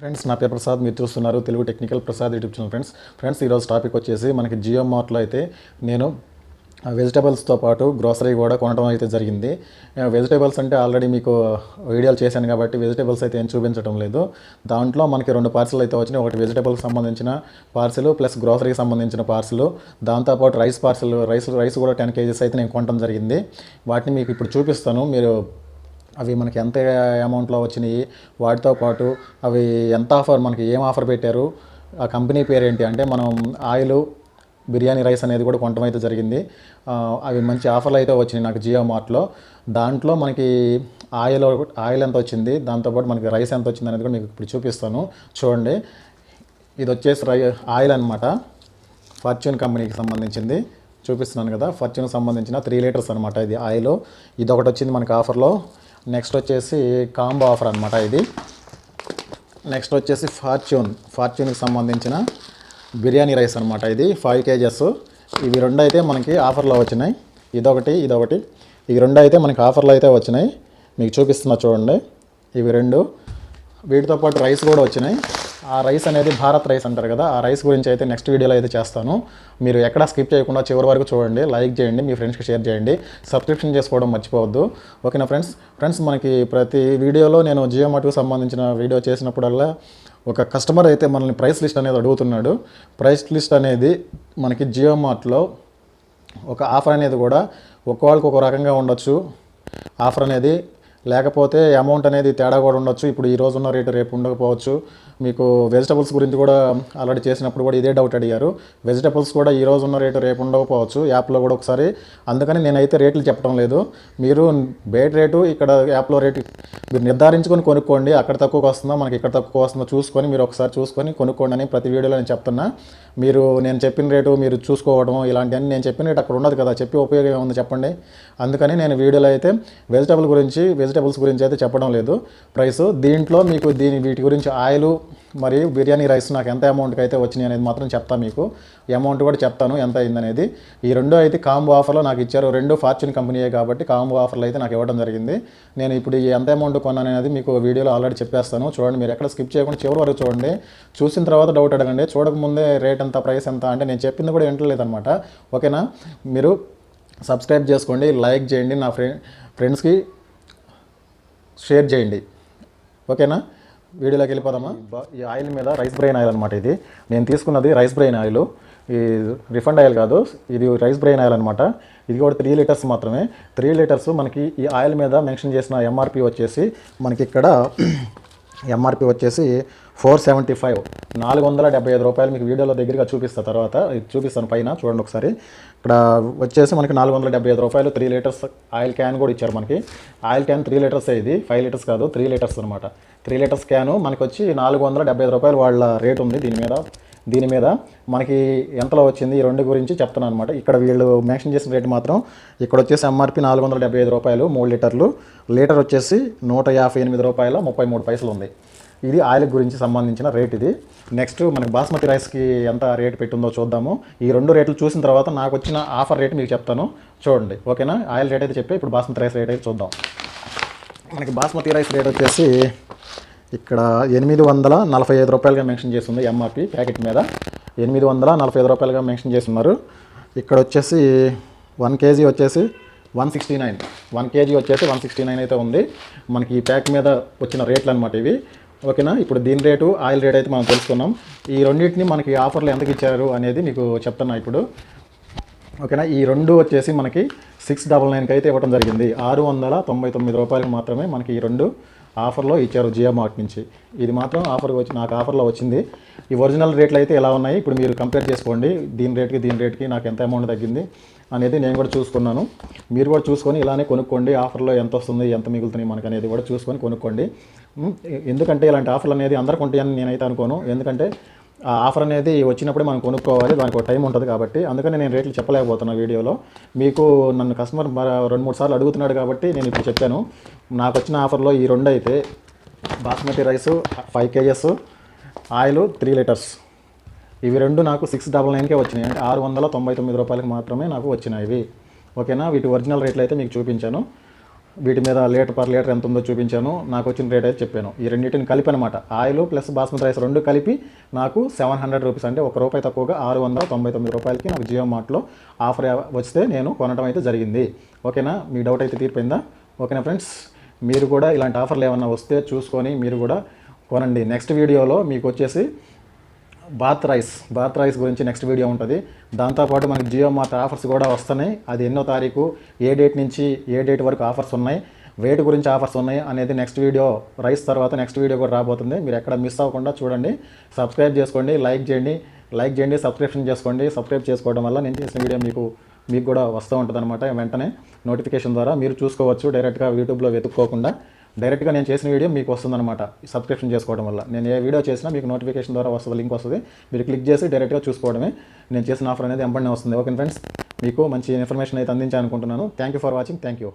Friends నా పేరు ప్రసాద్. మీరు చూస్తున్నారు Telugu technical Prasad YouTube channel friends. Friends ఈరోజు టాపిక్ వచ్చేసి మనకి జియో మార్ట్లో అయితే నేను వెజిటబుల్స్తో పాటు గ్రోసరీ కూడా కొనడం అయితే జరిగింది. వెజిటబుల్స్ అంటే ఆల్రెడీ మీకు వీడియోలు చేశాను కాబట్టి వెజిటబుల్స్ అయితే ఏం చూపించడం లేదు. దాంట్లో మనకి రెండు పార్సల్ అయితే వచ్చినాయి. ఒకటి వెజిటబుల్కి సంబంధించిన పార్సల్ ప్లస్ గ్రోసరీకి సంబంధించిన పార్సల్. దాంతోపాటు రైస్ పార్సల్ రైస్ రైస్ కూడా టెన్ కేజీస్ అయితే నేను కొనడం జరిగింది. వాటిని మీకు ఇప్పుడు చూపిస్తాను. మీరు అవి మనకి ఎంత అమౌంట్లో వచ్చినాయి వాటితో పాటు అవి ఎంత ఆఫర్ మనకి ఏం ఆఫర్ పెట్టారు ఆ కంపెనీ పేరు ఏంటి అంటే మనం ఆయిల్ బిర్యానీ రైస్ అనేది కూడా కొనడం అయితే జరిగింది. అవి మంచి ఆఫర్లు అయితే వచ్చినాయి నాకు జియో మార్ట్లో దాంట్లో మనకి ఆయిల్ ఆయిల్ ఎంత వచ్చింది దాంతోపాటు మనకి రైస్ ఎంత వచ్చింది అనేది కూడా మీకు ఇప్పుడు చూపిస్తాను. చూడండి. ఇది వచ్చేసి రై ఆయిల్ అనమాట ఫార్చ్యూన్ కంపెనీకి సంబంధించింది. చూపిస్తున్నాను కదా ఫార్చ్యూన్కి సంబంధించిన త్రీ లీటర్స్ అనమాట ఇది ఆయిల్. ఇది ఒకటి వచ్చింది మనకి ఆఫర్లో నెక్స్ట్ వచ్చేసి కాంబో ఆఫర్ అనమాట ఇది. నెక్స్ట్ వచ్చేసి ఫార్చ్యూన్ ఫార్చ్యూన్కి సంబంధించిన బిర్యానీ రైస్ అనమాట ఇది ఫైవ్ కేజెస్. ఇవి రెండు అయితే మనకి ఆఫర్లో వచ్చినాయి. ఇదొకటి ఇదొకటి. ఇవి రెండు అయితే మనకి ఆఫర్లో అయితే వచ్చినాయి. మీకు చూపిస్తున్నా చూడండి. ఇవి రెండు. వీటితో పాటు రైస్ కూడా వచ్చినాయి. ఆ రైస్ అనేది భారత్ రైస్ అంటారు కదా ఆ రైస్ గురించి అయితే నెక్స్ట్ వీడియోలో అయితే చేస్తాను. మీరు ఎక్కడ స్కిప్ చేయకుండా చివరి వరకు చూడండి లైక్ చేయండి మీ ఫ్రెండ్స్కి షేర్ చేయండి. సబ్స్క్రిప్షన్ చేసుకోవడం మర్చిపోవద్దు. ఓకేనా ఫ్రెండ్స్ ఫ్రెండ్స్ మనకి ప్రతి వీడియోలో నేను జియో మార్ట్కి సంబంధించిన వీడియో చేసినప్పుడల్లా ఒక కస్టమర్ అయితే మనల్ని ప్రైస్ లిస్ట్ అనేది అడుగుతున్నాడు. ప్రైస్ లిస్ట్ అనేది మనకి జియో మార్ట్లో ఒక ఆఫర్ అనేది కూడా ఒక్కొక్కరికి ఒక రకంగా ఉండొచ్చు. ఆఫర్ అనేది లేకపోతే అమౌంట్ అనేది తేడా కూడా ఉండొచ్చు. ఇప్పుడు ఈ రోజు ఉన్న రేటు రేపు ఉండకపోవచ్చు. మీకు వెజిటబుల్స్ గురించి కూడా ఆల్రెడీ చేసినప్పుడు కూడా ఇదే డౌట్ అడిగారు. వెజిటబుల్స్ కూడా ఈ రోజు ఉన్న రేటు రేపు ఉండకపోవచ్చు. యాప్లో కూడా ఒకసారి. అందుకని నేనైతే రేట్లు చెప్పడం లేదు. మీరు బయట రేటు ఇక్కడ యాప్లో రేటు మీరు నిర్ధారించుకొని కొనుక్కోండి. అక్కడ తక్కువకు వస్తుందో? మనకి ఇక్కడ తక్కువ వస్తుందో? చూసుకొని మీరు ఒకసారి చూసుకొని కొనుక్కోండి అని ప్రతి వీడియోలో నేను చెప్తున్నా. మీరు నేను చెప్పిన రేటు మీరు చూసుకోవడం ఇలాంటివన్నీ నేను చెప్పిన రేటు అక్కడ ఉండదు కదా. చెప్పి ఉపయోగం ఏముంది చెప్పండి. అందుకని నేను వీడియోలో అయితే వెజిటబుల్ గురించి వెజిటబుల్స్ గురించి అయితే చెప్పడం లేదు. ప్రైస్ దీంట్లో మీకు దీని వీటి గురించి ఆయిల్ మరియు బిర్యానీ రైస్ నాకు ఎంత అమౌంట్కి అయితే వచ్చినాయి అనేది మాత్రం చెప్తాను మీకు. అమౌంట్ కూడా చెప్తాను ఎంత అయిందనేది ఈ రెండు అయితే కాంబో ఆఫర్లో నాకు ఇచ్చారు. రెండు ఫార్చ్యూన్ కంపెనీయే కాబట్టి కాంబో ఆఫర్లు అయితే నాకు ఇవ్వడం జరిగింది. నేను ఇప్పుడు ఈ ఎంత అమౌంట్ కొన్నాను అనేది మీకు వీడియోలో ఆల్రెడీ చెప్పేస్తాను. చూడండి మీరు ఎక్కడ స్కిప్ చేయకుండా చివరి వరకు చూడండి. చూసిన తర్వాత డౌట్ అడగండి. చూడకముందే రేట్ ఎంత ప్రైస్ ఎంత అంటే నేను చెప్పింది కూడా వింటలేదనమాట ఓకేనా? మీరు సబ్స్క్రైబ్ చేసుకోండి లైక్ చేయండి. నా ఫ్రెండ్ ఫ్రెండ్స్కి షేర్ చేయండి. ఓకేనా? వీడియోలోకి వెళ్ళిపోదామా? ఈ ఆయిల్ మీద రైస్ బ్రెయిన్ ఆయిల్ అనమాట ఇది. నేను తీసుకున్నది రైస్ బ్రెయిన్ ఆయిల్. ఈ రిఫండ్ ఆయిల్ కాదు ఇది రైస్ బ్రెయిన్ ఆయిల్ అనమాట ఇది కూడా త్రీ లీటర్స్ మాత్రమే. త్రీ లీటర్స్ మనకి ఈ ఆయిల్ మీద మెన్షన్ చేసిన ఎంఆర్పి వచ్చేసి మనకి ఇక్కడ ఎంఆర్పి వచ్చేసి ఫోర్ సెవెంటీ ఫైవ్ నాలుగు వందల డెబ్బై ఐదు రూపాయలు మీకు వీడియోలో దగ్గరగా చూపిస్తా తర్వాత. చూపిస్తాను పైన చూడండి ఒకసారి. ఇక్కడ వచ్చేసి మనకి నాలుగు వందల డెబ్బై ఐదు రూపాయలు త్రీ లీటర్స్ ఆయిల్ క్యాన్ కూడా ఇచ్చారు మనకి. ఆయిల్ క్యాన్ త్రీ లీటర్స్ ఇది? ఫైవ్ లీటర్స్ కాదు త్రీ లీటర్స్ అనమాట త్రీ లీటర్స్ క్యాను మనకి వచ్చి నాలుగు వందల డెబ్బై ఐదు రూపాయలు వాళ్ళ రేట్ ఉంది దీని మీద. దీని మీద మనకి ఎంతలో వచ్చింది? ఈ రెండు గురించి చెప్తున్నాను అనమాట ఇక్కడ వీళ్ళు మెన్షన్ చేసిన రేట్ మాత్రం ఇక్కడ వచ్చేసి ఎంఆర్పి నాలుగు వందల డెబ్బై ఐదు రూపాయలు మూడు లీటర్లు. లీటర్ వచ్చేసి నూట యాభై ఎనిమిది రూపాయల ముప్పై మూడు పైసలు ఉంది. ఇది ఆయిల్ గురించి సంబంధించిన రేట్ ఇది. నెక్స్ట్ మనకి బాస్మతి రైస్కి ఎంత రేట్ పెట్టిందో చూద్దాము. ఈ రెండు రేట్లు చూసిన తర్వాత నాకు వచ్చిన ఆఫర్ రేట్ మీకు చెప్తాను. చూడండి. ఓకేనా? ఆయిల్ రేట్ అయితే చెప్పి ఇప్పుడు బాస్మతి రైస్ రేట్ అయితే చూద్దాం. మనకి బాస్మతి రైస్ రేట్ వచ్చేసి ఇక్కడ ఎనిమిది వందల నలభై ఐదు రూపాయలుగా మెన్షన్ చేస్తుంది ఎంఆర్పి ప్యాకెట్ మీద. ఎనిమిది వందల నలభై ఐదు రూపాయలుగా మెన్షన్ చేస్తున్నారు. ఇక్కడ వచ్చేసి వన్ కేజీ వచ్చేసి one sixty nine. One kg వచ్చేసి వన్ సిక్స్టీ నైన్ అయితే ఉంది. మనకి ఈ ప్యాక్ మీద వచ్చిన రేట్లు అనమాట ఇవి. ఓకేనా? ఇప్పుడు దీని రేటు ఆయిల్ రేట్ అయితే మనం తెలుసుకున్నాం. ఈ రెండింటిని మనకి ఆఫర్లు ఎంతకి ఇచ్చారు అనేది మీకు చెప్తున్నా ఇప్పుడు. ఓకేనా? ఈ రెండు వచ్చేసి మనకి సిక్స్ డబల్ నైన్కి అయితే ఇవ్వడం జరిగింది. ఆరు వందల తొంభై తొమ్మిది రూపాయలకు మాత్రమే మనకి ఈ రెండు ఆఫర్లో ఇచ్చారు జియో మార్ట్ నుంచి. ఇది మాత్రం ఆఫర్ వచ్చి నాకు ఆఫర్లో వచ్చింది. ఈ ఒరిజినల్ రేట్లు అయితే ఎలా ఉన్నాయి? ఇప్పుడు మీరు కంపేర్ చేసుకోండి. దీని రేట్కి దీని రేట్కి నాకు ఎంత అమౌంట్ తగ్గింది అనేది నేను కూడా చూసుకున్నాను. మీరు కూడా చూసుకొని ఇలానే కొనుక్కోండి. ఆఫర్లో ఎంత వస్తుంది ఎంత మిగులుతుంది మనకు అనేది కూడా చూసుకొని కొనుక్కోండి. ఎందుకంటే ఇలాంటి ఆఫర్లు అనేది అందరికి ఉంటాయని నేనైతే అనుకోను. ఎందుకంటే ఆ ఆఫర్ అనేది వచ్చినప్పుడే మనం కొనుక్కోవాలి. దానికి ఒక టైం ఉంటుంది కాబట్టి. అందుకని నేను రేట్లు చెప్పలేకపోతున్నా వీడియోలో. మీకు నన్ను కస్టమర్ రెండు మూడు సార్లు అడుగుతున్నాడు కాబట్టి నేను ఇప్పుడు చెప్పాను. నాకు వచ్చిన ఆఫర్లో ఈ రెండు అయితే basmati rice five kgs oil three litres. ఇవి రెండు నాకు సిక్స్ డబల్ నైన్కే వచ్చినాయి. అంటే ఆరు వందల తొంభై తొమ్మిది రూపాయలకి మాత్రమే నాకు వచ్చినాయి ఇవి. ఓకేనా? వీటి ఒరిజినల్ రేట్లు అయితే మీకు చూపించాను. వీటి మీద లీటర్ పర్ లీటర్ ఎంత ఉందో చూపించాను. నాకు వచ్చిన రేట్ అయితే చెప్పాను. ఈ రెండింటిని కలిపి అనమాట ఆయిల్ ప్లస్ బాస్మతి రైస్ రెండు కలిపి నాకు సెవెన్ హండ్రెడ్ రూపీస్ అంటే ఒక రూపాయి తక్కువగా ఆరు వందల తొంభై తొమ్మిది రూపాయలకి నాకు జియో మార్ట్లో ఆఫర్ వస్తే నేను కొనడం అయితే జరిగింది. ఓకేనా? మీ డౌట్ అయితే తీరిపోయిందా? ఓకేనా ఫ్రెండ్స్? మీరు కూడా ఇలాంటి ఆఫర్లు ఏమన్నా వస్తే చూసుకొని మీరు కూడా కొనండి. నెక్స్ట్ వీడియోలో మీకు వచ్చేసి బాత్ రైస్ బాత్ రైస్ గురించి నెక్స్ట్ వీడియో ఉంటుంది. దాంతోపాటు మనకి జియో మార్ట్ ఆఫర్స్ కూడా వస్తున్నాయి. అది ఎన్నో తారీఖు ఏ డేట్ నుంచి ఏ డేట్ వరకు ఆఫర్స్ ఉన్నాయి వెయిట్ గురించి ఆఫర్స్ ఉన్నాయి అనేది నెక్స్ట్ వీడియో రైస్ తర్వాత నెక్స్ట్ వీడియో కూడా రాబోతుంది. మీరు ఎక్కడ మిస్ అవ్వకుండా చూడండి. సబ్స్క్రైబ్ చేసుకోండి లైక్ చేయండి. లైక్ చేయండి సబ్స్క్రిప్షన్ చేసుకోండి. సబ్స్క్రైబ్ చేసుకోవడం వల్ల నేను చేసిన వీడియో మీకు మీకు కూడా వస్తూ ఉంటుంది వెంటనే నోటిఫికేషన్ ద్వారా మీరు చూసుకోవచ్చు. డైరెక్ట్గా యూట్యూబ్లో వెతుక్కోకుండా డైరెక్ట్గా నేను చేసిన వీడియో మీకు వస్తుందన్నమాట. సబ్స్క్రిప్షన్ చేసుకోవడం వల్ల. నేను ఏ వీడియో చేసినా మీకు నోటిఫికేషన్ ద్వారా వస్తుంది లింక్ వస్తుంది. మీరు క్లిక్ చేసి డైరెక్ట్గా చూసుకోవడమే. నేను చేసిన ఆఫర్ అనేది ఎంపడినే వస్తుంది. Okay friends? మీకు మంచి ఇన్ఫర్మేషన్ అయితే అందించాలనుకుంటున్నాను. Thank you for watching. Thank you